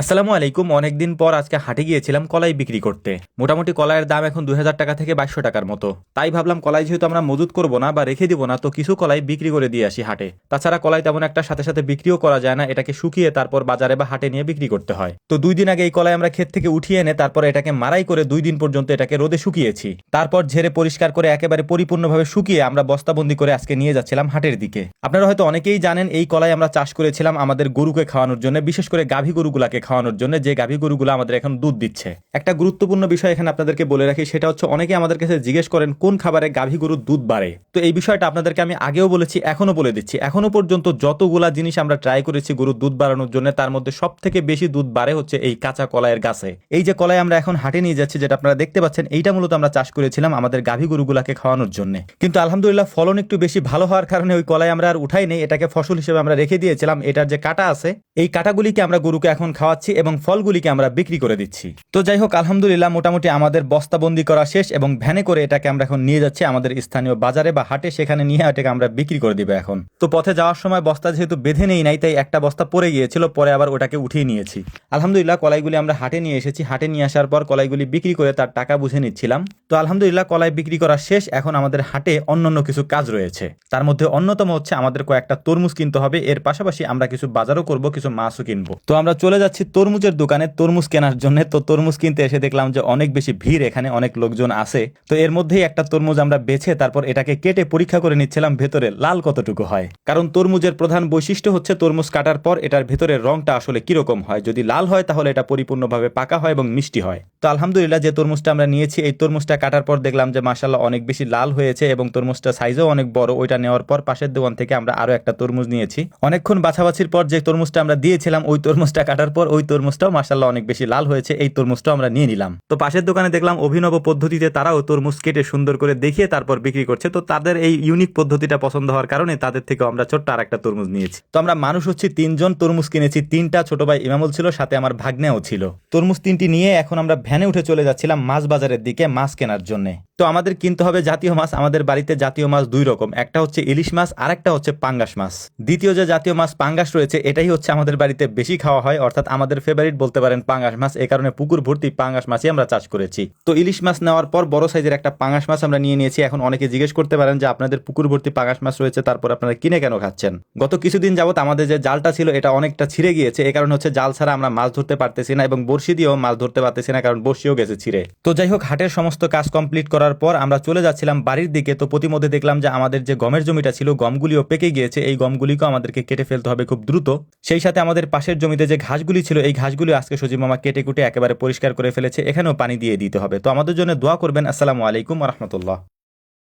আসসালামু আলাইকুম। অনেকদিন পর আজকে হাটে গিয়েছিলাম কলাই বিক্রি করতে। মোটামুটি কলাইয়ের দাম এখন দুই হাজার টাকা থেকে বাইশশো টাকার মতো। তাই ভাবলাম কলাই যেহেতু আমরা মজুত করব না বা রেখে দিব না, তো কিছু কলাই বিক্রি করে দিয়ে আসি হাটে। তাছাড়া কলাই তেমন একটা সাথে সাথে বিক্রিও করা যায় না, এটাকে শুকিয়ে তারপর বাজারে বা হাটে নিয়ে বিক্রি করতে হয়। তো দুই দিন আগে এই কলাই আমরা ক্ষেত থেকে উঠিয়ে এনে তারপর এটাকে মারাই করে দুই দিন পর্যন্ত এটাকে রোদে শুকিয়েছি। তারপর ঝেড়ে পরিষ্কার করে একেবারে পরিপূর্ণভাবে শুকিয়ে আমরা বস্তাবন্দি করে আজকে নিয়ে যাচ্ছিলাম হাটের দিকে। আপনারা হয়তো অনেকেই জানেন, এই কলাই আমরা চাষ করেছিলাম আমাদের গরুকে খাওয়ানোর জন্য, বিশেষ করে গাভী গরুগুলাকে খাওয়ানোর জন্য যে গাভী গরুগুলো আমাদের এখন দুধ দিচ্ছে। একটা গুরুত্বপূর্ণ বিষয় এখানে আপনাদেরকে বলে রাখি, সেটা হচ্ছে অনেকে আমাদের কাছে জিজ্ঞেস করেন, কোন খাবারে গাভী গরুর দুধ বাড়ে? তো এই বিষয়টা আপনাদেরকে আমি আগেও বলেছি এখনও বলে দিচ্ছি। এখনও পর্যন্ত যতগুলা জিনিস আমরা ট্রাই করেছি গরুর দুধ বাড়ানোর জন্য, তার মধ্যে সব থেকে বেশি দুধ বাড়ে হচ্ছে এই কাঁচা কলাইয়ের গাছে। এই যে কলাই আমরা এখন হাটে নিয়ে যাচ্ছি, যেটা আপনারা দেখতে পাচ্ছেন, এইটা মূলত আমরা চাষ করেছিলাম আমাদের গাভী গরুগুলাকে খাওয়ানোর জন্য। কিন্তু আলহামদুলিল্লাহ ফলন একটু বেশি ভালো হওয়ার কারণে ওই কলাই আমরা আর উঠাই নেই, এটাকে ফসল হিসেবে আমরা রেখে দিয়েছিলাম। এটার যে কাটা আছে, এই কাটাগুলিকে আমরা গরুকে এখন খাওয়াচ্ছি এবং ফলগুলিকে আমরা বিক্রি করে দিচ্ছি। তো যাই হোক, আলহামদুলিল্লাহ মোটামুটি আমাদের বস্তাবন্দি করা শেষ এবং ভ্যানে করে এটাকে আমরা এখন নিয়ে যাচ্ছি আমাদের স্থানীয় বাজারে বা হাটে, সেখানে নিয়ে এটাকে আমরা বিক্রি করে দিব এখন। তো পথে যাওয়ার সময় বস্তা যেহেতু বেঁধে নেই নাই, তাই একটা বস্তা পড়ে গিয়েছিল, পরে আবার ওটাকে উঠিয়ে নিয়েছি। আলহামদুলিল্লাহ কলাইগুলি আমরা হাটে নিয়ে এসেছি। হাটে নিয়ে আসার পর কলাইগুলি বিক্রি করে তার টাকা বুঝে নিচ্ছিলাম। তো আলহামদুলিল্লাহ কলাই বিক্রি করা শেষ, এখন আমাদের হাটে অন্যান্য কিছু কাজ রয়েছে। তার মধ্যে অন্যতম হচ্ছে আমাদের কয়েকটা তরমুজ কিনতে হবে। এর পাশাপাশি আমরা কিছু বাজারও করব, কিছু মাছও কিনবো। তো আমরা চলে যাচ্ছি তরমুজের দোকানে তরমুজ কেনার জন্য, তো তরমুজ কিনতে এসে দেখলাম যে অনেক বেশি ভিড় এখানে, অনেক লোকজন আছে। তো এর মধ্যেই একটা তরমুজ আমরা বেছে, তারপর এটাকে কেটে পরীক্ষা করে নিচ্ছিলাম, ভেতরে লাল কতটুকু হয়। কারণ তরমুজের প্রধান বৈশিষ্ট্য হচ্ছে তরমুজ কাটার পর এটার ভেতরের রংটা আসলে কীরকম হয়। যদি লাল হয়, তাহলে এটা পরিপূর্ণভাবে পাকা হয় এবং মিষ্টি হয়। তো আলহামদুলিল্লাহ, যে তরমুজটা আমরা নিয়েছি, এই তরমুজটা কাটার পর দেখলাম যে মাসাল্লাহ অনেক বেশি লাল হয়েছে এবং তরমুজটা সাইজও অনেক বড়। ওইটা নেওয়ার পর পাশের দোকান থেকে আমরা আরও একটা তরমুজ নিয়েছি। অনেকক্ষণ বাছাবাছির পর যে তরমুজটা আমরা দিয়েছিলাম, ওই তরমুজটা কাটার পর ওই তরমুজটাও মাসাল্লাহ অনেক বেশি লাল হয়েছে, এই তরমুজটাও আমরা নিয়ে নিলাম। তো পাশের দোকানে দেখলাম অভিনব পদ্ধতিতে তারাও তরমুজ কেটে সুন্দর করে দেখিয়ে তারপর বিক্রি করছে। তো তাদের এই ইউনিক পদ্ধতিটা পছন্দ হওয়ার কারণে তাদের থেকে আমরা ছোট্ট আর একটা তরমুজ নিয়েছি। তো আমরা মানুষ হচ্ছে, তিনজন তরমুজ কিনেছি, তিনটা ছোট ভাই ইমামুল ছিল, সাথে আমার ভাগ্নেও ছিল। তরমুজ তিনটি নিয়ে এখন আমরা ভ্যানে উঠে চলে যাচ্ছিলাম মাছ বাজারের দিকে মাছ কেনার জন্য। তো আমাদের কিনতে হবে জাতীয় মাছ, আমাদের বাড়িতে জাতীয় মাছ দুই রকম, একটা হচ্ছে ইলিশ মাছ আর একটা হচ্ছে পাঙ্গাস মাছ। দ্বিতীয় যে জাতীয় মাছ পাঙ্গাস রয়েছে, এটাই হচ্ছে আমাদের বাড়িতে বেশি খাওয়া হয়, অর্থাৎ আমাদের ফেভারিট বলতে পারেন পাঙ্গাস মাছ। এ কারণে পুকুর ভর্তি পাঙ্গাস মাছই আমরা চাষ করেছি। তো ইলিশ মাছ নেওয়ার পর বড় সাইজের একটা পাঙ্গাস মাছ আমরা নিয়ে নিয়েছি। এখন অনেকে জিজ্ঞেস করতে পারেন যে, আপনাদের পুকুর ভর্তি পাঙ্গাস মাছ রয়েছে, তারপর আপনারা কিনে কেন খাচ্ছেন? গত কিছুদিন যাবত আমাদের যে জালটা ছিল, এটা অনেকটা ছিঁড়ে গিয়েছে। এ কারণে হচ্ছে জাল ছাড়া আমরা মাছ ধরতে পারতেছি না এবং বড়শি দিয়েও মাছ ধরতে পারতেছি না, কারণ বড়শিও গেছে ছিঁড়ে। তো যাই হোক, হাটের সমস্ত কাজ কমপ্লিট করার পর আমরা চলে যাচ্ছিলাম বাড়ির দিকে। তো প্রতিমধ্যে দেখলাম যে, আমাদের যে গমের জমিটা ছিল, গমগুলিও পেকে গিয়েছে। এই গমগুলিকেও আমাদেরকে কেটে ফেলতে হবে খুব দ্রুত। সেই সাথে আমাদের পাশের জমিতে যে ঘাসগুলি ছিল, এই ঘাসগুলি আজকে সজীব মামা কেটে কুটে একেবারে পরিষ্কার করে ফেলেছে, এখানেও পানি দিয়ে দিতে হবে। তো আমাদের জন্য দোয়া করবেন। আসসালামু আলাইকুম রহমতুল্লাহ।